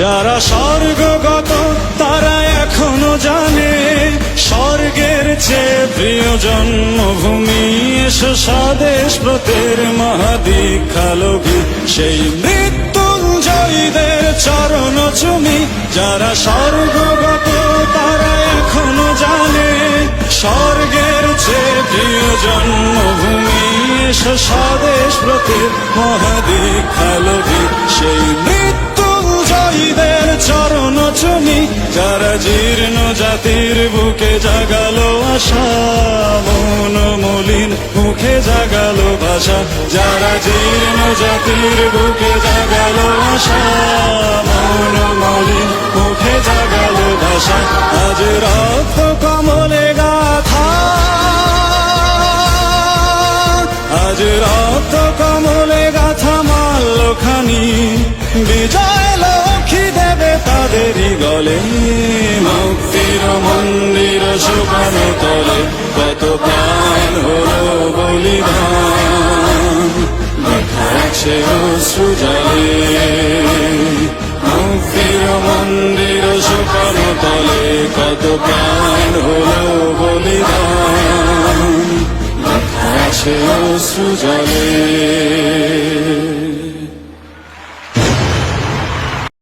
যারা স্বর্গগত, তারা এখনও জানে, স্বর্গের চেয়ে প্রিয় জন্মভূমি এসো স্বদেশ ব্রতের মহাদীক্ষালোভী সেই মৃত্যুঞ্জয়ীদের চরণ চুমি যারা স্বর্গগত, তারা এখনও জানে, স্বর্গের চেয়ে প্রিয় জন্মভূমি এসো স্বদেশ ব্রতের মহাদীক্ষালোভী জাতির বুকে জাগালো আশা, মন মলিন মুখে জাগালো ভাষা। যারা জীর্ণ জাতির বুকে জাগালো আশা, মন মলিন মুখে জাগালো ভাষা। আজ রক্ত কমলে গাথা। আজ রক্ত কমলে গাথা মাল্যখানি। বিজয় লক্ষ্মী দেবে তাদেরই গলে। শুকানো তলে কত প্রাণ হলো বলিদান দেখাচ্ছে অশ্রু জলে মুক্তির মন্দির শুকানো তলে কত প্রাণ হলো বলিদান আছে অশ্রু জলে